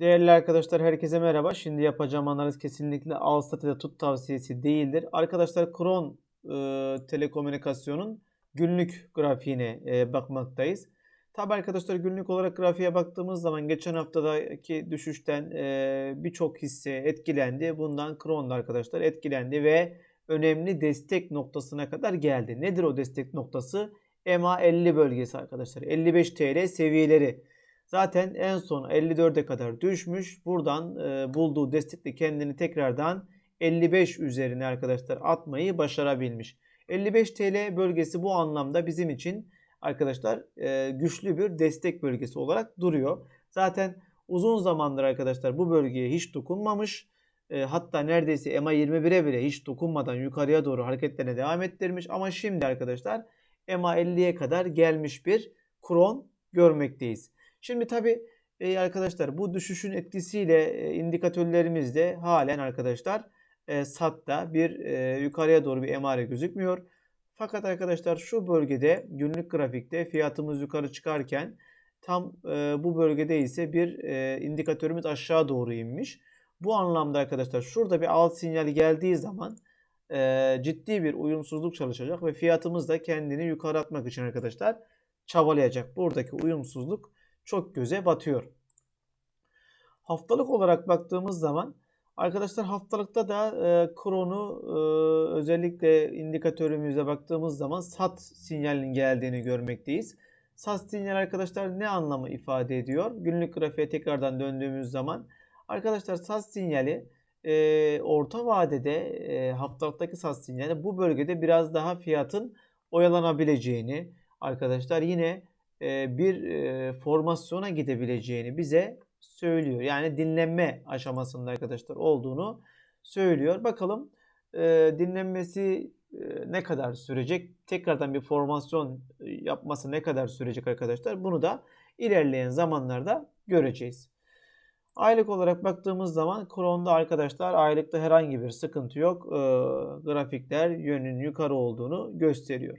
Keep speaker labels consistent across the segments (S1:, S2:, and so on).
S1: Değerli arkadaşlar herkese merhaba. Şimdi yapacağım analiz kesinlikle al tut tavsiyesi değildir. Arkadaşlar Kron e, Telekomünikasyon'un günlük grafiğine e, bakmaktayız. Tabi arkadaşlar günlük olarak grafiğe baktığımız zaman geçen haftadaki düşüşten e, birçok hisse etkilendi. Bundan Kron da arkadaşlar etkilendi ve önemli destek noktasına kadar geldi. Nedir o destek noktası? EMA 50 bölgesi arkadaşlar. 55 TL seviyeleri. Zaten en son 54'e kadar düşmüş. Buradan e, bulduğu destekle kendini tekrardan 55 üzerine arkadaşlar atmayı başarabilmiş. 55 TL bölgesi bu anlamda bizim için arkadaşlar e, güçlü bir destek bölgesi olarak duruyor. Zaten uzun zamandır arkadaşlar bu bölgeye hiç dokunmamış. E, hatta neredeyse EMA 21'e bile hiç dokunmadan yukarıya doğru hareketlerine devam ettirmiş. Ama şimdi arkadaşlar EMA 50'ye kadar gelmiş bir kron görmekteyiz. Şimdi tabi e, arkadaşlar bu düşüşün etkisiyle e, indikatörlerimizde halen arkadaşlar e, SAT'ta bir e, yukarıya doğru bir emare gözükmüyor. Fakat arkadaşlar şu bölgede günlük grafikte fiyatımız yukarı çıkarken tam e, bu bölgede ise bir indikatörümüz aşağı doğru inmiş. Bu anlamda arkadaşlar şurada bir alt sinyali geldiği zaman ciddi bir uyumsuzluk çalışacak ve fiyatımız da kendini yukarı atmak için arkadaşlar çabalayacak. Buradaki uyumsuzluk çok göze batıyor. Haftalık olarak baktığımız zaman arkadaşlar haftalıkta da e, kronu e, özellikle indikatörümüze baktığımız zaman sat sinyalinin geldiğini görmekteyiz. Sat sinyal arkadaşlar ne anlamı ifade ediyor? Günlük grafiğe tekrardan döndüğümüz zaman arkadaşlar sat sinyali e, orta vadede e, haftalıktaki sat sinyali bu bölgede biraz daha fiyatın oyalanabileceğini arkadaşlar yine bir e, formasyona gidebileceğini bize söylüyor. Yani dinlenme aşamasında arkadaşlar olduğunu söylüyor. Bakalım e, dinlenmesi ne kadar sürecek? Tekrardan bir formasyon yapması ne kadar sürecek arkadaşlar? Bunu da ilerleyen zamanlarda göreceğiz. Aylık olarak baktığımız zaman Kron'da arkadaşlar aylıkta herhangi bir sıkıntı yok. E, grafikler yönün yukarı olduğunu gösteriyor.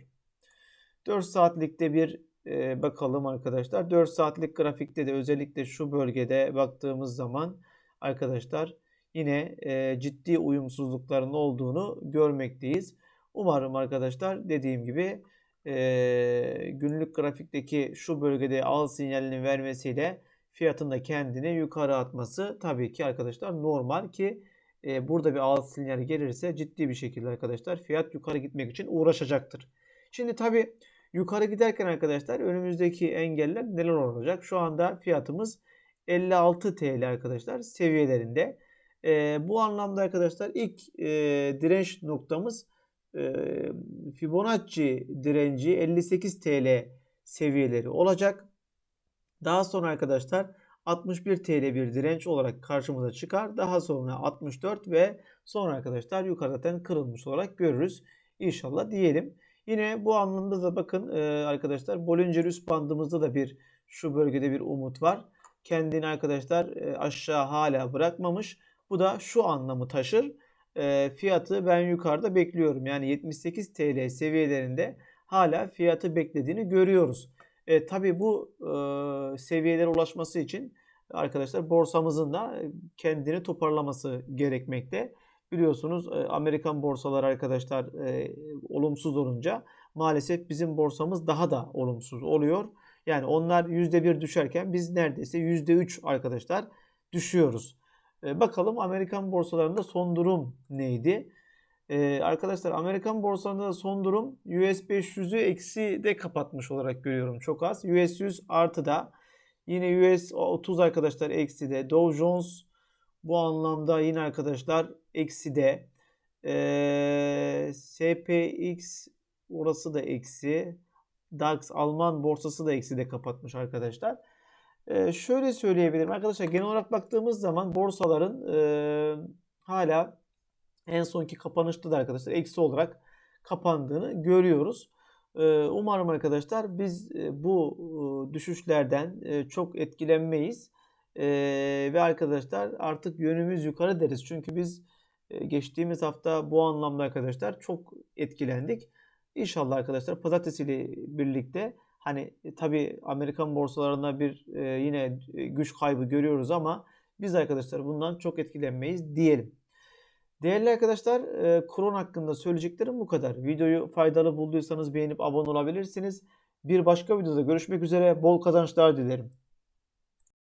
S1: 4 saatlikte bir e, bakalım arkadaşlar. 4 saatlik grafikte de özellikle şu bölgede baktığımız zaman arkadaşlar yine e, ciddi uyumsuzlukların olduğunu görmekteyiz. Umarım arkadaşlar dediğim gibi e, günlük grafikteki şu bölgede al sinyalini vermesiyle fiyatın da kendini yukarı atması tabii ki arkadaşlar normal ki e, burada bir al sinyali gelirse ciddi bir şekilde arkadaşlar fiyat yukarı gitmek için uğraşacaktır. Şimdi tabii Yukarı giderken arkadaşlar önümüzdeki engeller neler olacak? Şu anda fiyatımız 56 TL arkadaşlar seviyelerinde. E, bu anlamda arkadaşlar ilk e, direnç noktamız e, Fibonacci direnci 58 TL seviyeleri olacak. Daha sonra arkadaşlar 61 TL bir direnç olarak karşımıza çıkar. Daha sonra 64 ve sonra arkadaşlar yukarıdan kırılmış olarak görürüz. İnşallah diyelim. Yine bu anlamda da bakın e, arkadaşlar Bollinger üst bandımızda da bir şu bölgede bir umut var. Kendini arkadaşlar e, aşağı hala bırakmamış. Bu da şu anlamı taşır. E, fiyatı ben yukarıda bekliyorum. Yani 78 TL seviyelerinde hala fiyatı beklediğini görüyoruz. E, tabii bu e, seviyelere ulaşması için arkadaşlar borsamızın da kendini toparlaması gerekmekte. Biliyorsunuz e, Amerikan borsaları arkadaşlar e, olumsuz olunca maalesef bizim borsamız daha da olumsuz oluyor. Yani onlar %1 düşerken biz neredeyse %3 arkadaşlar düşüyoruz. E, bakalım Amerikan borsalarında son durum neydi? arkadaşlar Amerikan borsalarında da son durum US 500'ü eksi de kapatmış olarak görüyorum çok az. US 100 artı da yine US 30 arkadaşlar eksi de Dow Jones bu anlamda yine arkadaşlar eksi de e, SPX orası da eksi. DAX Alman borsası da eksi de kapatmış arkadaşlar. E, şöyle söyleyebilirim arkadaşlar genel olarak baktığımız zaman borsaların e, hala en sonki kapanışta da arkadaşlar eksi olarak kapandığını görüyoruz. Umarım arkadaşlar biz bu düşüşlerden çok etkilenmeyiz. Ve arkadaşlar artık yönümüz yukarı deriz. Çünkü biz geçtiğimiz hafta bu anlamda arkadaşlar çok etkilendik. İnşallah arkadaşlar pazartesi ile birlikte hani tabi Amerikan borsalarında bir yine güç kaybı görüyoruz ama Biz arkadaşlar bundan çok etkilenmeyiz diyelim. Değerli arkadaşlar, e, Kron hakkında söyleyeceklerim bu kadar. Videoyu faydalı bulduysanız beğenip abone olabilirsiniz. Bir başka videoda görüşmek üzere. Bol kazançlar dilerim.